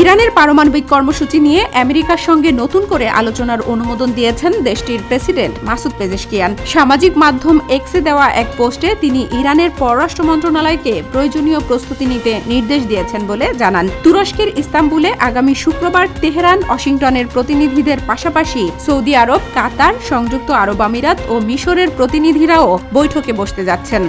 ইরানের পারমাণবিক কর্মসূচি নিয়ে আমেরিকার সঙ্গে নতুন করে আলোচনার অনুমোদন দিয়েছেন দেশটির প্রেসিডেন্ট মাসুদ পেজেশকিয়ান। সামাজিক মাধ্যম এক্সে দেওয়া এক পোস্টে তিনি ইরানের পররাষ্ট্র মন্ত্রণালয়কে প্রয়োজনীয় প্রস্তুতি নিতে নির্দেশ দিয়েছেন বলে জানান। তুরস্কের ইস্তাম্বুলে আগামী শুক্রবার তেহরান, ওয়াশিংটনের প্রতিনিধিদের পাশাপাশি সৌদি আরব, কাতার, সংযুক্ত আরব আমিরাত ও মিশরের প্রতিনিধিরাও বৈঠকে বসতে যাচ্ছেন।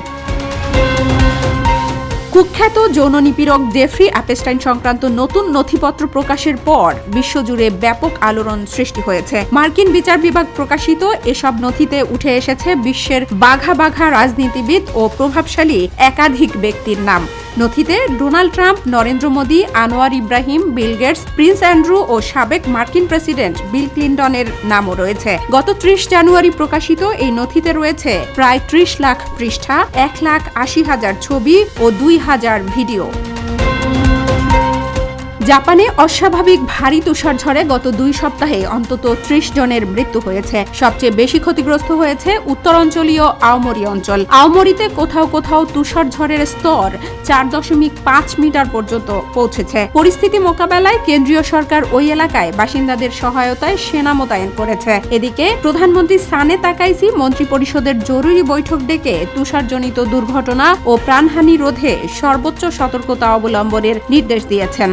কুখ্যাত যৌন নিপীড়ক জেফ্রি অ্যাপেস্টাইন সংক্রান্ত নতুন নথিপত্র প্রকাশের পর বিশ্বজুড়ে ব্যাপক আলোড়ন সৃষ্টি হয়েছে। মার্কিন বিচার বিভাগ প্রকাশিত এসব নথিতে উঠে এসেছে বিশ্বের বাঘা বাঘা রাজনীতিবিদ ও প্রভাবশালী একাধিক ব্যক্তির নাম। নথিতে Donald Trump, Narendra Modi, Anwar Ibrahim, Bill Gates, Prince Andrew ও সাবেক মার্কিন প্রেসিডেন্ট বিল ক্লিন্টনের নামও রয়েছে। গত ত্রিশ জানুয়ারি প্রকাশিত এই নথিতে রয়েছে প্রায় ত্রিশ লাখ পৃষ্ঠা, এক লাখ আশি হাজার ছবি ও দুই হাজার ভিডিও। জাপানে অস্বাভাবিক ভারী তুষারঝড়ে গত দুই সপ্তাহে অন্তত ত্রিশ জনের মৃত্যু হয়েছে। সবচেয়ে বেশি ক্ষতিগ্রস্ত হয়েছে উত্তরাঞ্চলীয় আওমরি অঞ্চল। আওমরিতে কোথাও কোথাও তুষারঝড়ের স্তর চার দশমিক পাঁচ মিটার পর্যন্ত পৌঁছেছে। পরিস্থিতি মোকাবেলায় কেন্দ্রীয় সরকার ওই এলাকায় বাসিন্দাদের সহায়তায় সেনা মোতায়েন করেছে। এদিকে প্রধানমন্ত্রী সানে তাকাইসি মন্ত্রিপরিষদের জরুরি বৈঠক ডেকে তুষারজনিত দুর্ঘটনা ও প্রাণহানি রোধে সর্বোচ্চ সতর্কতা অবলম্বনের নির্দেশ দিয়েছেন।